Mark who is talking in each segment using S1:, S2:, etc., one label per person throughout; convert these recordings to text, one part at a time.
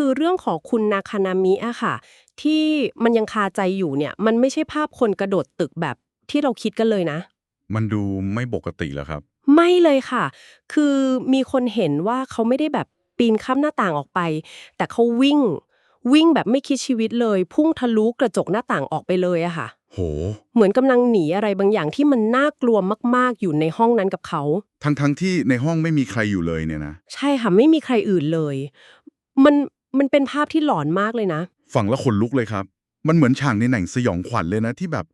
S1: คือเรื่องของคุณนาคานามิอะค่ะ ที่มันยังคาใจอยู่เนี่ย มันไม่ใช่ภาพคนกระโดดตึกแบบที่เราคิดกันเลยนะ
S2: มันดูไม่ปกติแล้วครับ
S1: ไม่เลยค่ะ คือมีคนเห็นว่าเขาไม่ได้แบบปีนข้ามหน้าต่างออกไป แต่เขาวิ่ง วิ่งแบบไม่คิดชีวิตเลย พุ่งทะลุกระจกหน้าต่างออกไปเลยอะค่ะ
S2: โห
S1: เหมือนกำลังหนีอะไรบางอย่างที่มันน่ากลัวมากๆอยู่ในห้องนั้นกับเขา
S2: ทั้งทั้งที่ในห้องไม่มีใครอยู่เลยเนี่ยนะ
S1: ใช่ค่ะ ไม่มีใครอื่นเลย มัน มันเป็นภาพที่หลอนมากเลยนะ
S2: ฟังแล้วขนลุกเลยครับ มันเหมือนฉากในหนังสยองขวัญเลยนะที่แบบ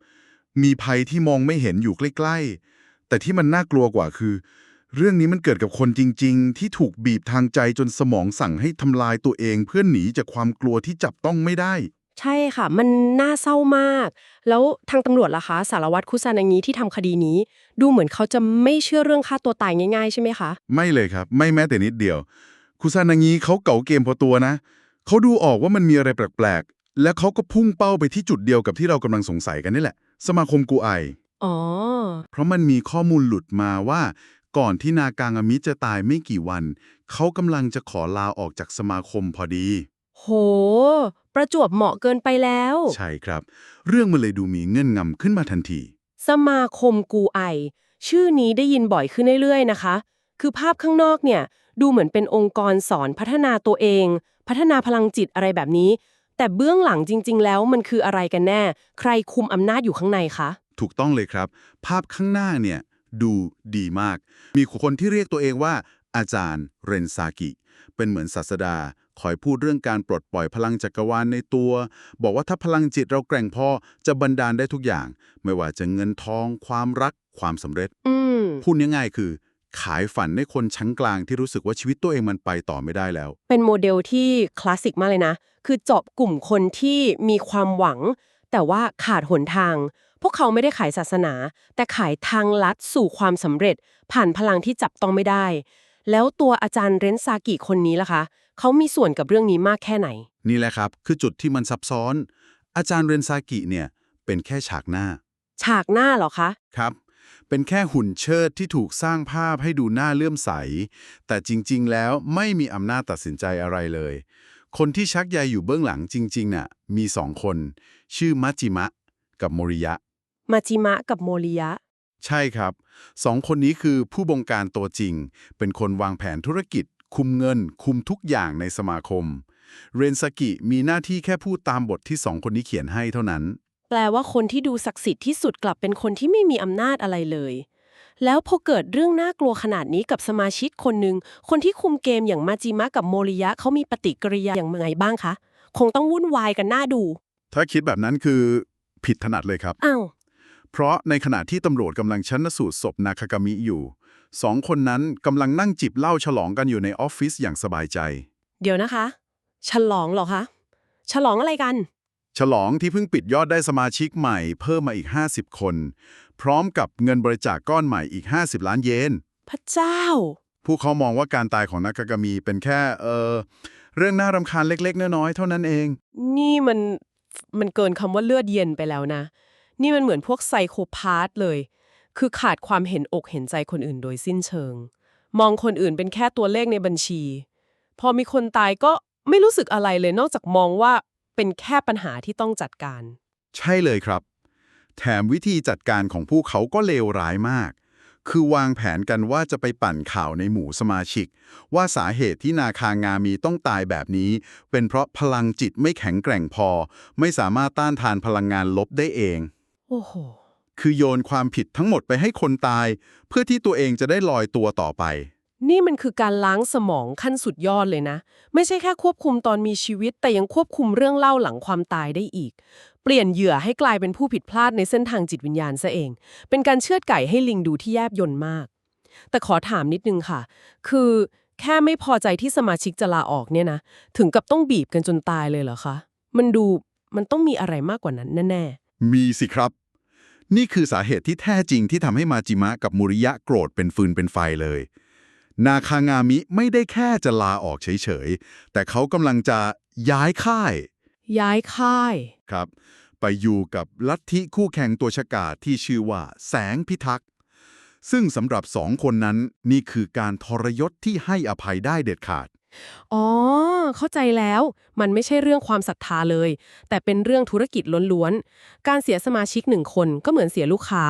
S2: มีภัยที่มองไม่เห็นอยู่ใกล้ๆ แต่ที่มันน่ากลัวกว่าคือ เรื่องนี้มันเกิดกับคนจริง ๆ ที่ถูกบีบทางใจจนสมองสั่งให้ทำลายตัวเอง เพื่อหนีจากความกลัวที่จับต้องไม่ได้
S1: ใช่ค่ะ มันน่าเศร้ามาก แล้วทางตำรวจล่ะคะสารวัตรคุซานางิที่ทำคดีนี้ ดูเหมือนเขาจะไม่เชื่อเรื่องฆ่าตัวตายง่ายๆ ใช่ไหมคะ
S2: ไม่เลยครับ ไม่แม้แต่นิดเดียว คุซานางิเขาเก่าเกมพอตัวนะ เขาดูออกว่ามันมีอะไรแปลกๆ และเขาก็พุ่งเป้าไปที่จุดเดียวกับที่เรากำลังสงสัยกันนี่แหละ สมาคมกูไอ
S1: อ๋อ
S2: เพราะมันมีข้อมูลหลุดมาว่า ก่อนที่นากางอามิจะตายไม่กี่วัน เขากำลังจะขอลาออกจากสมาคมพอดี
S1: โห ประจวบเหมาะเกินไปแล้ว
S2: ใช่ครับ เรื่องมันเลยดูมีเงื่อนงำขึ้นมาทันที
S1: สมาคมกูไอ ชื่อนี้ได้ยินบ่อยขึ้นเรื่อยๆนะคะ คือภาพข้างนอกเนี่ย ดูเหมือนเป็นองค์กรสอนพัฒนาตัวเอง พัฒนาพลังจิตอะไรแบบนี้ แต่เบื้องหลังจริง ๆ แล้วมันคืออะไรกันแน่ ใครคุมอำนาจอยู่ข้างในคะ
S2: ถูกต้องเลยครับ ภาพข้างหน้าเนี่ยดูดีมาก มีคนที่เรียกตัวเองว่า อาจารย์เรนซากิ เป็นเหมือนศาสดา คอยพูดเรื่องการปลดปล่อยพลังจักรวาลในตัว บอกว่าถ้าพลังจิตเราแกร่งพอจะบันดาลได้ทุกอย่าง ไม่ว่าจะเงินทอง ความรัก ความสำเร็จ
S1: อืม
S2: พูดง่ายๆคือ ขายฝันให้คนชั้นกลางที่รู้สึกว่าชีวิตตัวเองมันไปต่อไม่ได้แล้ว
S1: เป็นโมเดลที่คลาสสิกมากเลยนะ คือเจาะกลุ่มคนที่มีความหวัง แต่ว่าขาดหนทาง พวกเขาไม่ได้ขายศาสนา แต่ขายทางลัดสู่ความสำเร็จ ผ่านพลังที่จับต้องไม่ได้ แล้วตัวอาจารย์เรนซากิคนนี้ล่ะคะเขามีส่วนกับเรื่องนี้มากแค่ไหน
S2: นี่แหละครับ คือจุดที่มันซับซ้อน อาจารย์เรนซากิเนี่ยเป็นแค่ฉากหน้า
S1: ฉากหน้าเหรอคะ
S2: ครับ เป็นแค่หุ่นเชิดที่ถูกสร้างภาพให้ดูน่าเลื่อมใส แต่จริงๆ แล้วไม่มีอำนาจตัดสินใจอะไรเลย คนที่ชักใยอยู่เบื้องหลังจริงๆ น่ะ มีสองคน ชื่อมัจจิมะ กับโมริยะ
S1: มาจิมะกับโมริยะ
S2: ใช่ครับ สองคนนี้คือผู้บงการตัวจริง เป็นคนวางแผนธุรกิจ คุมเงิน คุมทุกอย่างในสมาคม เรนซากิมีหน้าที่แค่พูดตามบทที่สองคนนี้เขียนให้เท่านั้น
S1: แป ลว่าคนที่ดูศักดิ์สิทธิ์ที่สุดกลับเป็นคนที่ไม่มีอำนาจอะไรเลย แล้วพอเกิดเรื่องน่ากลัวขนาดนี้กับสมาชิกคนหนึ่งคนที่คุมเกมอย่างมาจิมะกับโมริยะเขามีปฏิกิริยาอย่างไงบ้างคะ คงต้องวุ่นวายกันหน้าดู
S2: ถ้าคิดแบบนั้นคือผิดถนัดเลยครับ
S1: อ้าว
S2: เพราะในขณะที่ตำรวจกำลังชันสูตรศพนาคากามิอยู่สองคนนั้นกำลังนั่งจิบเหล้าฉลองกันอยู่ในออฟฟิศอย่างสบายใจ
S1: เดี๋ยวนะคะ ฉลองเหรอคะ ฉลองอะไรกัน
S2: ฉลองที่เพิ่งปิดยอดได้สมาชิกใหม่เพิ่มมาอีก 50 คน พร้อมกับเงินบริจาคก้อนใหม่อีก 50 ล้านเยน
S1: พระเจ้า
S2: ผู้เขามองว่าการตายของนากากามิเป็นแค่ เออเรื่องน่ารำคาญเล็กๆ น้อยๆ เท่านั้นเอง
S1: นี่มันมันเกินคำว่าเลือดเย็นไปแล้วนะ นี่มันเหมือนพวกไซโคพาธเลย คือขาดความเห็นอกเห็นใจคนอื่นโดยสิ้นเชิง มองคนอื่นเป็นแค่ตัวเลขในบัญชี พอมีคนตายก็ไม่รู้สึกอะไรเลยนอกจากมองว่า เป็นแค่ปัญหาที่ต้องจัดการ
S2: ใช่เลยครับ แถมวิธีจัดการของพวกเขาก็เลวร้ายมาก คือวางแผนกันว่าจะไปปั่นข่าวในหมู่สมาชิก ว่าสาเหตุที่นาคางามีต้องตายแบบนี้ เป็นเพราะพลังจิตไม่แข็งแกร่งพอ ไม่สามารถต้านทานพลังงานลบได้เอง
S1: โอ้โห
S2: คือโยนความผิดทั้งหมดไปให้คนตาย เพื่อที่ตัวเองจะได้ลอยตัวต่อไป
S1: นี่มันคือการล้างสมองขั้นสุดยอดเลยนะ ไม่ใช่แค่ควบคุมตอนมีชีวิต แต่ยังควบคุมเรื่องเล่าหลังความตายได้อีก เปลี่ยนเหยื่อให้กลายเป็นผู้ผิดพลาดในเส้นทางจิตวิญญาณซะเอง เป็นการเชือดไก่ให้ลิงดูที่แยบยนต์มาก แต่ขอถามนิดนึงค่ะ คือแค่ไม่พอใจที่สมาชิกจะลาออกเนี่ยนะ ถึงกับต้องบีบกันจนตายเลยเหรอคะ มันดูมันต้องมีอะไรมากกว่านั้นแน่
S2: มีสิครับ นี่คือสาเหตุที่แท้จริงที่ทำให้มาจิมะกับมุริยะโกรธเป็นฟืนเป็นไฟเลย นาคางามิไม่ได้แค่จะลาออกเฉยๆ แต่เขากำลังจะย้ายค่าย
S1: ๆย้ายค่าย
S2: ครับ ไปอยู่กับลัทธิคู่แข่งตัวฉกาจที่ชื่อว่า แสงพิทักษ์ ซึ่งสำหรับสองคนนั้นนี่คือการทรยศที่ให้อภัยได้เด็ดขาด
S1: อ๋อ เข้าใจแล้ว มันไม่ใช่เรื่องความศรัทธาเลย แต่เป็นเรื่องธุรกิจล้วนๆ การเสียสมาชิกหนึ่งคนก็เหมือนเสียลูกค้า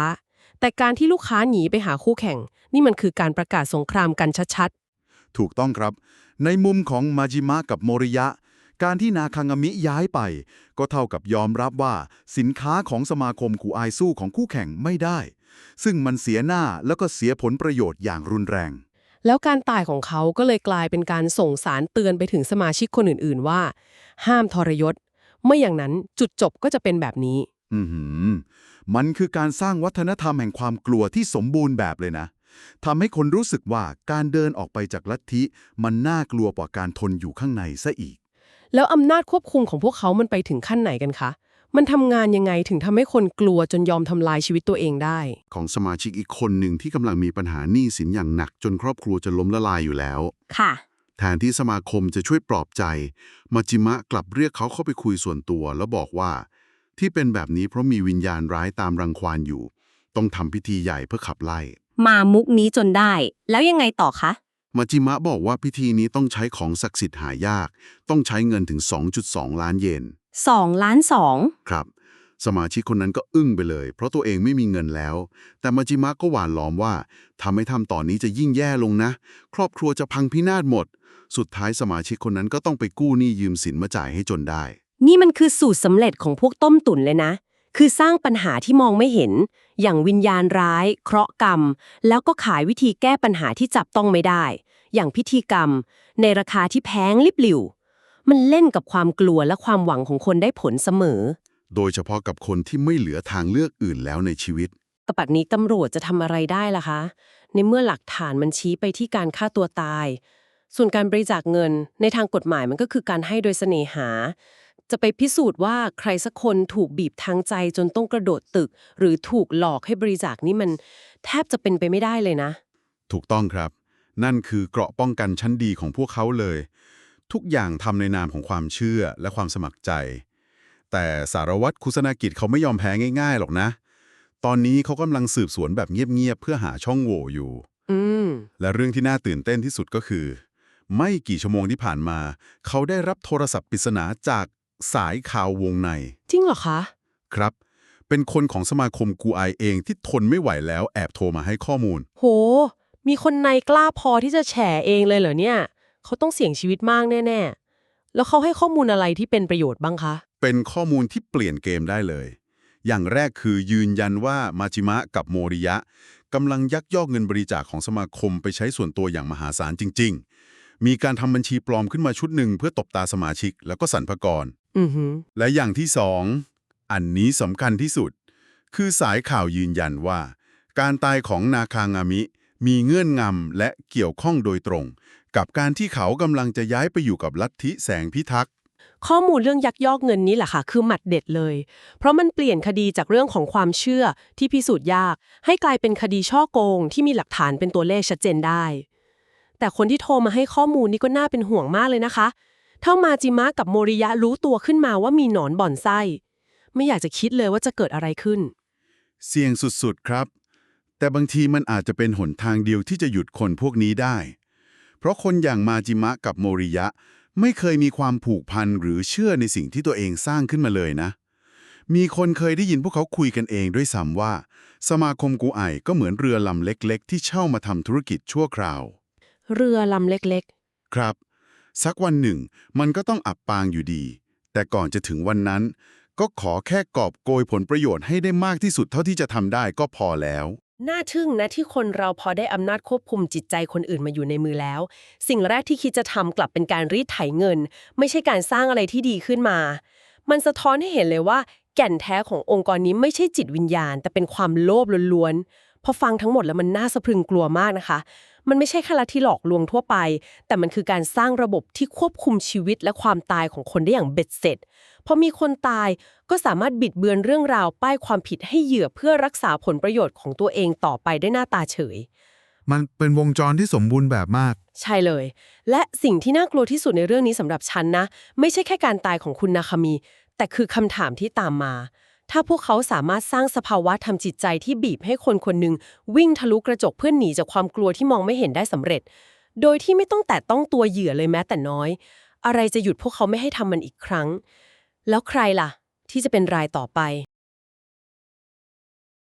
S1: แต่การที่ลูกค้าหนีไปหาคู่แข่ง นี่มันคือการประกาศสงครามกันชัด
S2: ถูกต้องครับ ในมุมของมาจิมะกับโมริยะ การที่นาคางามิย้ายไป ก็เท่ากับยอมรับว่าสินค้าของสมาคมคูไอสู้ของคู่แข่งไม่ได้ ซึ่งมันเสียหน้าแล้วก็เสียผลประโยชน์อย่างรุนแรง
S1: ๆแล้วการตายของเขาก็เลยกลายเป็นการส่งสารเตือนไปถึงสมาชิกคนอื่นๆว่า ห้ามทรยศไม่อย่างนั้นจุดจบก็จะเป็นแบบนี้
S2: อือหือ มันคือการสร้างวัฒนธรรมแห่งความกลัวที่สมบูรณ์แบบเลยนะทำให้คนรู้สึกว่าการเดินออกไปจากลัทธิ มันน่ากลัวกว่าการทนอยู่ข้างในซะอีก
S1: แล้วอำนาจควบคุมของพวกเขามันไปถึงขั้นไหนกันคะ มันทำงานยังไงถึงทำให้คนกลัวจนยอมทำลายชีวิตตัวเองได้
S2: ของสมาชิกอีกคนหนึ่งที่กำลังมีปัญหาหนี้สินอย่างหนักจนครอบครัวจะล้มละลายอยู่แล้ว
S3: ค่ะ
S2: แทนที่สมาคมจะช่วยปลอบใจ มาจิมะกลับเรียกเขาเข้าไปคุยส่วนตัว แล้วบอกว่า ที่เป็นแบบนี้เพราะมีวิญญาณร้ายตามรังควานอยู่ ต้องทำพิธีใหญ่เพื่อขับไล่
S3: มามุกนี้จนได้ แล้วยังไงต่อคะ
S2: มาจิมะบอกว่าพิธีนี้ต้องใช้ของศักดิ์สิทธิ์หายาก ต้องใช้เงินถึง 2.2 ล้านเยน
S3: 2 ล้าน2
S2: ครับ สมาชิกคนนั้นก็อึ้งไปเลย เพราะตัวเองไม่มีเงินแล้ว แต่มาจิมะก็หวานล้อมว่าทำให้ทำต่อนนี้จะยิ่งแย่ลงนะ ครอบครัวจะพังพินาศหมด สุดท้ายสมาชิกคนนั้นก็ต้องไปกู้หนี้ยืมสินมาจ่ายให้จนได้
S3: นี่มันคือสูตรสำเร็จของพวกต้มตุ๋นเลยนะ คือสร้างปัญหาที่มองไม่เห็น อย่างวิญญาณร้าย เคราะห์กรรม แล้วก็ขายวิธีแก้ปัญหาที่จับต้องไม่ได้ อย่างพิธีกรรม ในราคาที่แพงลิบหลิว มันเล่นกับความกลัวและความหวังของคนได้ผลเสมอ
S2: โดยเฉพาะกับคนที่ไม่เหลือทางเลือกอื่นแล้วในชีวิต
S1: แต่แบบนี้ตำรวจจะทำอะไรได้ล่ะคะ ในเมื่อหลักฐานมันชี้ไปที่การฆ่าตัวตาย ส่วนการบริจาคเงิน ในทางกฎหมายมันก็คือการให้โดยเสน่หา จะไปพิสูจน์ว่าใครสักคนถูกบีบทางใจจนต้องกระโดดตึก หรือถูกหลอกให้บริจาคนี่มันแทบจะเป็นไปไม่ได้เลยนะ
S2: ถูกต้องครับ นั่นคือเกราะป้องกันชั้นดีของพวกเขาเลย ทุกอย่างทำในนามของความเชื่อและความสมัครใจ แต่สารวัตรคุสนากิจเขาไม่ยอมแพ้ง่ายๆหรอกนะ ตอนนี้เขากำลังสืบสวนแบบเงียบๆเพื่อหาช่องโหว่อยู่
S1: อืม
S2: และเรื่องที่น่าตื่นเต้นที่สุดก็คือ ไม่กี่ชั่วโมงที่ผ่านมา เขาได้รับโทรศัพท์ปริศนาจาก สายข่าววงใน
S1: จริงเหรอคะ
S2: ครับ เป็นคนของสมาคมกูไอเองที่ทนไม่ไหวแล้วแอบโทรมาให้ข้อมูล
S1: โห มีคนในกล้าพอที่จะแฉเองเลยเหรอเนี่ย เขาต้องเสี่ยงชีวิตมากแน่ๆ แล้วเขาให้ข้อมูลอะไรที่เป็นประโยชน์บ้างคะ
S2: เป็นข้อมูลที่เปลี่ยนเกมได้เลย อย่างแรกคือยืนยันว่ามาจิมะกับโมริยะกำลังยักยอกเงินบริจาคของสมาคมไปใช้ส่วนตัวอย่างมหาศาลจริง ๆ มีการทำบัญชีปลอมขึ้นมาชุดหนึ่งเพื่อตบตาสมาชิกแล้วก็สรรพากร
S1: อือหือ
S2: และอย่างที่สองอันนี้สำคัญที่สุด คือสายข่าวยืนยันว่า การตายของนาคางามิ มีเงื่อนงำและเกี่ยวข้องโดยตรง กับการที่เขากำลังจะย้ายไปอยู่กับลัทธิแสงพิทักษ์
S1: ข้อมูลเรื่องยักยอกเงินนี้แหละค่ะ คือหมัดเด็ดเลย เพราะมันเปลี่ยนคดีจากเรื่องของความเชื่อที่พิสูจน์ยาก ให้กลายเป็นคดีช่อโกงที่มีหลักฐานเป็นตัวเลขชัดเจนได้ แต่คนที่โทรมาให้ข้อมูลนี่ก็น่าเป็นห่วงมากเลยนะคะ เท่ามาจิมะกับโมริยะรู้ตัวขึ้นมาว่ามีหนอนบ่อนไส้ ไม่อยากจะคิดเลยว่าจะเกิดอะไรขึ้น
S2: เสี่ยงสุดๆครับ แต่บางทีมันอาจจะเป็นหนทางเดียวที่จะหยุดคนพวกนี้ได้ เพราะคนอย่างมาจิมะกับโมริยะ ไม่เคยมีความผูกพันหรือเชื่อในสิ่งที่ตัวเองสร้างขึ้นมาเลยนะมีคนเคยได้ยินพวกเขาคุยกันเองด้วยซ้ำว่า สมาคมกูไอก็เหมือนเรือลำเล็ก ๆ ที่เช่ามาทำธุรกิจชั่วคราว
S1: เรือลำเล็ก
S2: ครับ สักวันหนึ่ง มันก็ต้องอับปางอยู่ดี แต่ก่อนจะถึงวันนั้น ก็ขอแค่กอบโกยผลประโยชน์ให้ได้มากที่สุดเท่าที่จะทำได้ก็พอแล้ว
S1: ๆน่าทึ่งนะที่คนเราพอได้อำนาจควบคุมจิตใจคนอื่นมาอยู่ในมือแล้ว สิ่งแรกที่คิดจะทำกลับเป็นการรีดไถเงิน ไม่ใช่การสร้างอะไรที่ดีขึ้นมา มันสะท้อนให้เห็นเลยว่า แก่นแท้ขององค์กรนี้ไม่ใช่จิตวิญญาณ แต่เป็นความโลภล้วนๆพอฟังทั้งหมดแล้วมันน่าสะพรึงกลัวมากนะคะ มันไม่ใช่แค่ลัทธิหลอกลวงทั่วไป แต่มันคือการสร้างระบบที่ควบคุมชีวิตและความตายของคนได้อย่างเบ็ดเสร็จ พอมีคนตายก็สามารถบิดเบือนเรื่องราวป้ายความผิดให้เหยื่อเพื่อรักษาผลประโยชน์ของตัวเองต่อไปได้หน้าตาเฉย
S4: มันเป็นวงจรที่สมบูรณ์แบบมาก
S1: ใช่เลย และสิ่งที่น่ากลัวที่สุดในเรื่องนี้สำหรับฉันนะ ไม่ใช่แค่การตายของคุณนาคามี แต่คือคำถามที่ตามมา ถ้าพวกเขาสามารถสร้างสภาวะทำจิตใจที่บีบให้คนคนหนึ่งวิ่งทะลุกระจกเพื่อหนีจากความกลัวที่มองไม่เห็นได้สำเร็จ โดยที่ไม่ต้องแตะต้องตัวเหยื่อเลยแม้แต่น้อย อะไรจะหยุดพวกเขาไม่ให้ทำมันอีกครั้ง แล้วใครล่ะ ที่จะเป็นรายต่อไป